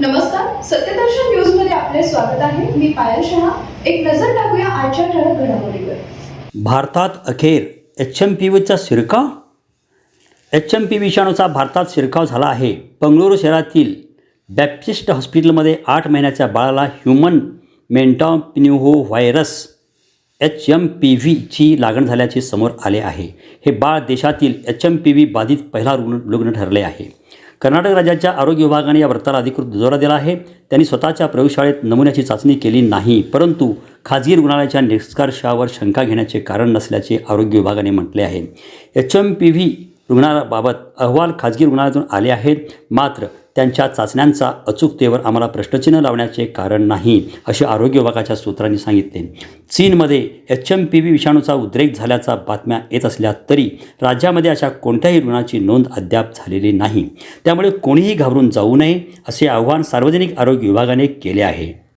नमस्कार सत्यदर्शन न्यूजमध्ये आपले स्वागत आहे. मी पायल शहा. एक नजर टाकूया आजच्या ठळक घडामोडीवर. भारतात अखेर एच एम पी व्हीचा शिरकाव? एच एम पी विषाणूचा भारतात शिरकाव झाला आहे. बंगळुरू शहरातील बॅप्टिस्ट हॉस्पिटलमध्ये आठ महिन्याच्या बाळाला human metapneumo virus H M P व्हीची लागण झाल्याचे समोर आले आहे. हे बाळ देशातील एच एम पी व्ही बाधित पहिला रुग्ण रुग्ण ठरले आहे. कर्नाटक राज्याच्या आरोग्य विभागाने या व्रताला अधिकृत दुजोरा दिला आहे. त्यांनी स्वतःच्या प्रयोगशाळेत नमुन्याची चाचणी केली नाही. परंतु खाजगी रुग्णालयाच्या निष्कर्षावर शंका घेण्याचे कारण नसल्याचे आरोग्य विभागाने म्हटले आहे. एच एम पी व्ही रुग्णाबाबत अहवाल खाजगी रुग्णालयातून आले आहेत. मात्र त्यांच्या चाचण्यांचा अचूकतेवर आम्हाला प्रश्नचिन्ह लावण्याचे कारण नाही असे आरोग्य विभागाच्या सूत्रांनी सांगितले. चीनमध्ये एच एम पी व्ही विषाणूचा उद्रेक झाल्याचा बातम्या येत असल्या तरी राज्यामध्ये अशा कोणत्याही रुग्णाची नोंद अद्याप झालेली नाही. त्यामुळे कोणीही घाबरून जाऊ नये असे आव्हान सार्वजनिक आरोग्य विभागाने केले आहे.